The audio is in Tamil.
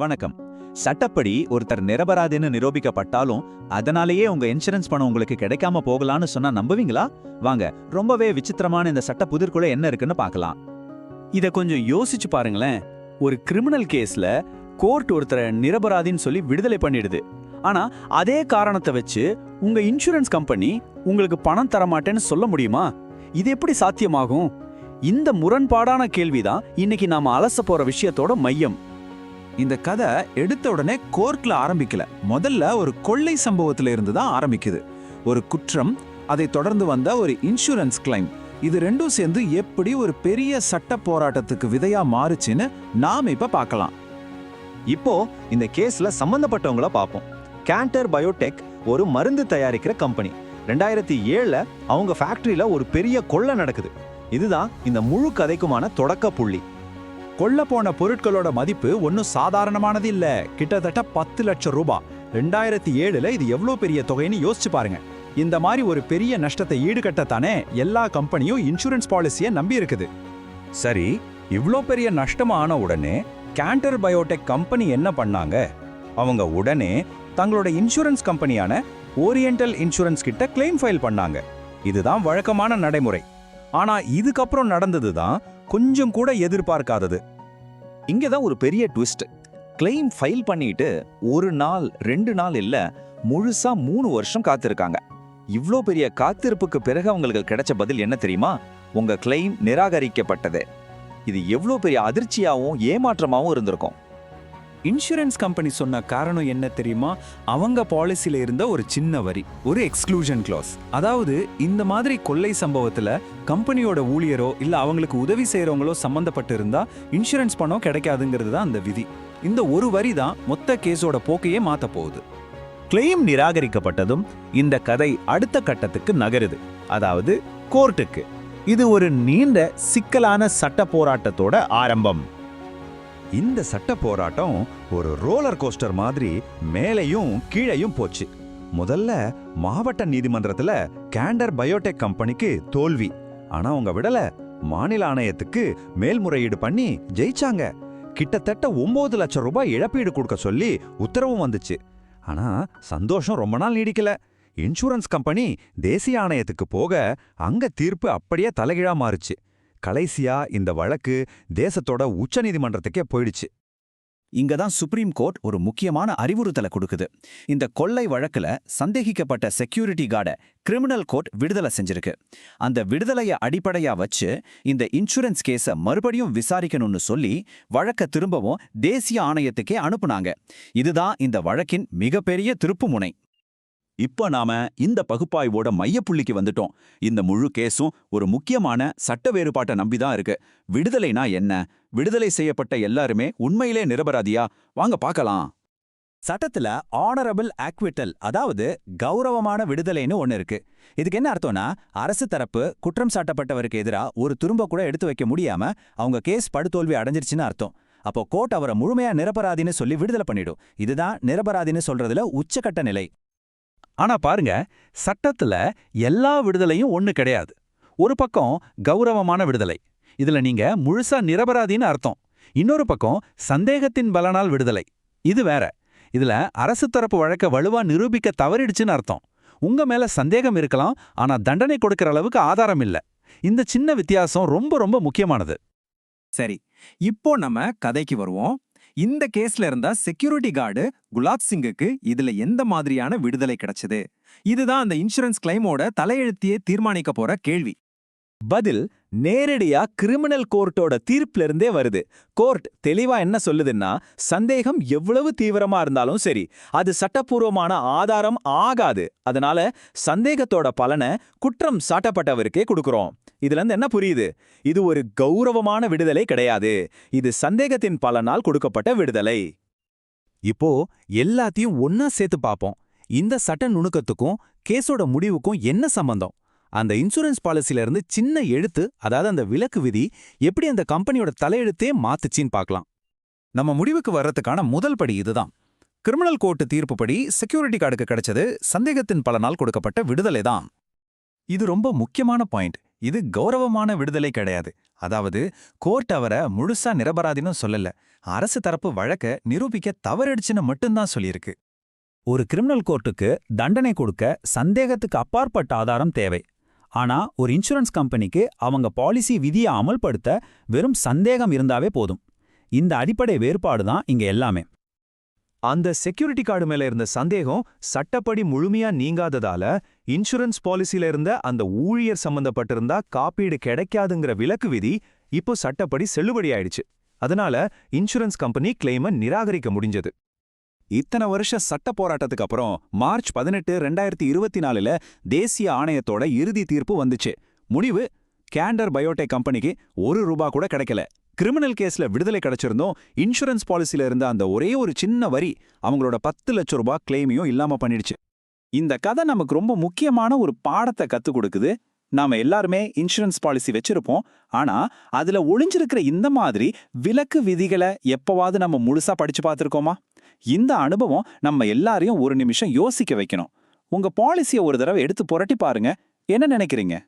வணக்கம். சட்டப்படி ஒருத்தர் நிரபராதின்னு நிரூபிக்கப்பட்டாலும் அதனாலேயே உங்க இன்சூரன்ஸ் பணம் உங்களுக்கு கிடைக்காம போகலான்னு சொன்னா நம்புவீங்களா? வாங்க ரொம்பவே விசித்திரமான இந்த சட்ட புதிர்க்குள்ள என்ன இருக்குன்னு பார்க்கலாம். இத கொஞ்சம் யோசிச்சு பாருங்களேன். ஒரு கிரிமினல் கேஸ்ல கோர்ட் ஒருத்தரை நிரபராதின்னு சொல்லி விடுதலை பண்ணிடுது. ஆனா அதே காரணத்தை வச்சு உங்க இன்சூரன்ஸ் கம்பெனி உங்களுக்கு பணம் தரமாட்டேன்னு சொல்ல முடியுமா? இது எப்படி சாத்தியமாகும்? இந்த முரண்பாடான கேள்விதான் இன்னைக்கு நாம அலச போற விஷயத்தோட மையம். இந்த கதை எடுத்த உடனே கோர்ட்ல ஆரம்பிக்கல. முதல்ல ஒரு கொள்ளை சம்பவத்துல இருந்து தான் ஆரம்பிக்குது. ஒரு குற்றம் அதை தொடர்ந்து வந்த ஒரு இன்சூரன்ஸ் கிளைம் இது ரெண்டும் சேர்ந்து எப்படி ஒரு பெரிய சட்ட போராட்டத்துக்கு விதையா மாறுச்சுன்னு நாம் இப்ப பார்க்கலாம். இப்போ இந்த கேஸ்ல சம்பந்தப்பட்டவங்கள பார்ப்போம். கேண்டர் பயோடெக் ஒரு மருந்து தயாரிக்கிற கம்பெனி ரெண்டாயிரத்தி ஏழுல அவங்க ஃபேக்டரியில ஒரு பெரிய கொள்ளை நடக்குது. இதுதான் இந்த முழு கதைக்குமான தொடக்க புள்ளி. கொல்ல போன பொருட்களோட மதிப்பு ஒன்றும் சாதாரணமானது இல்லை கிட்டத்தட்ட பத்து லட்சம் ரூபாய் ரெண்டாயிரத்தி ஏழில் இது எவ்வளோ பெரிய தொகைன்னு யோசிச்சு பாருங்க. இந்த மாதிரி ஒரு பெரிய நஷ்டத்தை ஈடுகட்டத்தானே எல்லா கம்பெனியும் இன்சூரன்ஸ் பாலிசியை நம்பி இருக்குது. சரி இவ்வளோ பெரிய நஷ்டம் ஆன உடனே கேண்டர் பயோடெக் கம்பெனி என்ன பண்ணாங்க? அவங்க உடனே தங்களோட இன்சூரன்ஸ் கம்பெனியான ஓரியண்டல் இன்சூரன்ஸ் கிட்ட கிளைம் ஃபைல் பண்ணாங்க. இதுதான் வழக்கமான நடைமுறை. ஆனா இதுக்கப்புறம் நடந்தது தான் கொஞ்சம் கூட எதிர்பார்க்காதது. இங்கே தான் ஒரு பெரிய ட்விஸ்ட். கிளைம் ஃபைல் பண்ணிட்டு ஒரு நாள் ரெண்டு நாள் இல்லை முழுசா மூணு வருஷம் காத்திருக்காங்க. இவ்ளோ பெரிய காத்திருப்புக்கு பிறகு அவங்களுக்கு கிடைச்ச பதில் என்ன தெரியுமா? உங்க கிளைம் நிராகரிக்கப்பட்டது. இது எவ்வளோ பெரிய அதிர்ச்சியாகவும் ஏமாற்றமாகவும் இருந்திருக்கும். இன்சூரன்ஸ் கம்பெனி சொன்ன காரணம் என்ன தெரியுமா? அவங்க பாலிசியில இருந்த ஒரு சின்ன வரி ஒரு எக்ஸ்க்ளூஷன் கிளாஸ் அதாவது இந்த மாதிரி கொள்ளை சம்பவத்துல கம்பெனியோட ஊழியரோ இல்ல அவங்களுக்கு உதவி செய்யறவங்களோ சம்பந்தப்பட்டு இருந்தா இன்சூரன்ஸ் பணம் கிடைக்காதுங்கிறது தான் அந்த விதி. இந்த ஒரு வரி தான் மொத்த கேஸோட போக்கையே மாத்த போகுது. கிளைம் நிராகரிக்கப்பட்டதும் இந்த கதை அடுத்த கட்டத்துக்கு நகருது. அதாவது கோர்ட்டுக்கு இது ஒரு நீண்ட சிக்கலான சட்ட போராட்டத்தோட ஆரம்பம். இந்த சட்ட போராட்டம் ஒரு ரோலர் கோஸ்டர் மாதிரி மேலையும் கீழையும் போச்சு. முதல்ல மாவட்ட நீதிமன்றத்துல கேண்டர் பயோடெக் கம்பெனிக்கு தோல்வி. ஆனா அவங்க விடல. மாநில ஆணையத்துக்கு மேல்முறையீடு பண்ணி ஜெயிச்சாங்க. கிட்டத்தட்ட ஒன்பது லட்சம் ரூபாய் இழப்பீடு கொடுக்க சொல்லி உத்தரவும் வந்துச்சு. ஆனா சந்தோஷம் ரொம்ப நாள் நீடிக்கல. இன்சூரன்ஸ் கம்பெனி தேசிய ஆணையத்துக்கு போக அங்க தீர்ப்பு அப்படியே தலைகீழா மாறுச்சு. கடைசியா இந்த வழக்கு தேசத்தோட உச்சநீதிமன்றத்துக்கே போயிடுச்சு. இங்க தான் சுப்ரீம் கோர்ட் ஒரு முக்கியமான அறிவுறுத்தலை கொடுக்குது. இந்த கொள்ளை வழக்குல சந்தேகிக்கப்பட்ட செக்யூரிட்டி கார்டை கிரிமினல் கோர்ட் விடுதலை செஞ்சிருக்கு. அந்த விடுதலைய அடிப்படையா வச்சு இந்த இன்சூரன்ஸ் கேஸை மறுபடியும் விசாரிக்கணும்னு சொல்லி வழக்க திரும்பவும் தேசிய ஆணையத்துக்கே அனுப்புனாங்க. இதுதான் இந்த வழக்கின் மிகப்பெரிய திருப்புமுனை இப்போ நாம இந்த பகுப்பாய்வோட மையப்புள்ளிக்கு வந்துட்டோம். இந்த முழு கேஸும் ஒரு முக்கியமான சட்ட வேறுபாட்டை நம்பிதான் இருக்கு. விடுதலைனா என்ன? விடுதலை செய்யப்பட்ட எல்லாருமே உண்மையிலே நிரபராதியா? வாங்க பார்க்கலாம். சட்டத்துல ஆனரபிள் ஆக்விட்டல் அதாவது கௌரவமான விடுதலைன்னு ஒன்னு இருக்கு. இதுக்கு என்ன அர்த்தம்னா அரசு தரப்பு குற்றம் சாட்டப்பட்டவருக்கு எதிரா ஒரு துரும்ப கூட எடுத்து வைக்க முடியாம அவங்க கேஸ் படுதோல்வி அடைஞ்சிருச்சுன்னு அர்த்தம். அப்போ கோர்ட் அவரை முழுமையா நிரபராதின்னு சொல்லி விடுதலை பண்ணிடும். இதுதான் நிரபராதின்னு சொல்றதுல உச்சக்கட்ட நிலை. ஆனா பாருங்க சட்டத்துல எல்லா விடுதலையும் ஒண்ணு கிடையாது. ஒரு பக்கம் கௌரவமான விடுதலை இதுல நீங்க முழுசா நிரபராதின்னு அர்த்தம். இன்னொரு பக்கம் சந்தேகத்தின் பலனால் விடுதலை இது வேற. இதுல அரசு தரப்பு வழக்க வலுவா நிரூபிக்க தவறிடுச்சுன்னு அர்த்தம். உங்க மேல சந்தேகம் இருக்கலாம் ஆனா தண்டனை கொடுக்கிற அளவுக்கு ஆதாரம் இல்ல. இந்த சின்ன வித்தியாசம் ரொம்ப ரொம்ப முக்கியமானது. சரி இப்போ நம்ம கதைக்கு வருவோம். இந்த கேஸ்ல இருந்த செக்யூரிட்டி கார்டு குலாப் சிங்குக்கு இதுல எந்த மாதிரியான விடுதலை கிடைச்சது? இதுதான் அந்த இன்சூரன்ஸ் கிளைமோட தலையெழுத்தியே தீர்மானிக்க போற கேள்வி. பதில் நேரடியா கிரிமினல் கோர்ட்டோட தீர்ப்புல இருந்தே வருது. கோர்ட் தெளிவா என்ன சொல்லுதுன்னா சந்தேகம் எவ்வளவு தீவிரமா இருந்தாலும் சரி அது சட்டப்பூர்வமான ஆதாரம் ஆகாது. அதனால சந்தேகத்தோட பலனை குற்றம் சாட்டப்பட்டவருக்கே கொடுக்கிறோம். இதுல இருந்து என்ன புரியுது? இது ஒரு கௌரவமான விடுதலை கிடையாது. இது சந்தேகத்தின் பலனால் கொடுக்கப்பட்ட விடுதலை. இப்போ எல்லாத்தையும் ஒன்னா சேர்த்து பார்ப்போம். இந்த சட்ட நுணுக்கத்துக்கும் கேஸோட முடிவுக்கும் என்ன சம்பந்தம்? அந்த இன்சூரன்ஸ் பாலிசில இருந்து சின்ன எழுத்து அதாவது அந்த விலக்கு விதி எப்படி அந்த கம்பெனியோட தலையெழுத்தே மாத்துச்சின்னு பார்க்கலாம் நம்ம முடிவுக்கு வர்றதுக்கான முதல் படி இதுதான். கிரிமினல் கோர்ட்டு தீர்ப்புப்படி செக்யூரிட்டி கார்டுக்கு கிடைச்சது சந்தேகத்தின் பலனால் கொடுக்கப்பட்ட விடுதலை தான். இது ரொம்ப முக்கியமான பாயிண்ட் இது கௌரவமான விடுதலை கிடையாது. அதாவது கோர்ட் அவரை முழுசா நிரபராதின்னு சொல்லல. அரசு தரப்பு வழக்க நிரூபிக்க தவறடிச்சுன்னு மட்டும்தான் சொல்லியிருக்கு. ஒரு கிரிமினல் கோர்ட்டுக்கு தண்டனை கொடுக்க சந்தேகத்துக்கு அப்பாற்பட்ட ஆதாரம் தேவை. ஆனா ஒரு இன்சூரன்ஸ் கம்பெனிக்கு அவங்க பாலிசி விதியை அமல்படுத்த வெறும் சந்தேகம் இருந்தாவே போதும். இந்த அடிப்படை வேறுபாடு தான் இங்க எல்லாமே. அந்த செக்யூரிட்டி கார்டு மேல இருந்த சந்தேகம் சட்டப்படி முழுமையா நீங்காததால இன்சூரன்ஸ் பாலிசில இருந்த அந்த ஊழியர் சம்பந்தப்பட்டிருந்தா காப்பீடு கிடைக்காதுங்கிற விலக்கு விதி இப்போ சட்டப்படி செல்லுபடி ஆயிடுச்சு அதனால இன்சூரன்ஸ் கம்பெனி கிளைம நிராகரிக்க முடிஞ்சது. இத்தனை வருஷ சட்ட போராட்டத்துக்கு அப்புறம் மார்ச் பதினெட்டு ரெண்டாயிரத்தி இருபத்தி நாலுல தேசிய ஆணையத்தோட இறுதி தீர்ப்பு வந்துச்சு. முடிவு கேண்டர் பயோடெக் கம்பெனிக்கு ஒரு ரூபா கூட கிடைக்கல. கிரிமினல் கேஸ்ல விடுதலை கிடைச்சிருந்தோம். இன்சூரன்ஸ் பாலிசில இருந்த அந்த ஒரே ஒரு சின்ன வரி அவங்களோட பத்து லட்சம் ரூபாய் கிளைமையும் இல்லாம பண்ணிடுச்சு. இந்த கதை நமக்கு ரொம்ப முக்கியமான ஒரு பாடத்தை கத்துக் கொடுக்குது. நாம எல்லாருமே இன்சூரன்ஸ் பாலிசி வச்சிருப்போம். ஆனா அதுல ஒளிஞ்சிருக்கிற இந்த மாதிரி விலக்கு விதிகளை எப்பவாவது நம்ம முழுசா படிச்சு பார்த்திருக்கோமா? இந்த அனுபவம் நம்ம எல்லாரையும் ஒரு நிமிஷம் யோசிக்க வைக்கணும். உங்க பாலிசியை ஒரு தடவை எடுத்து புரட்டி பாருங்க. என்ன நினைக்கிறீங்க?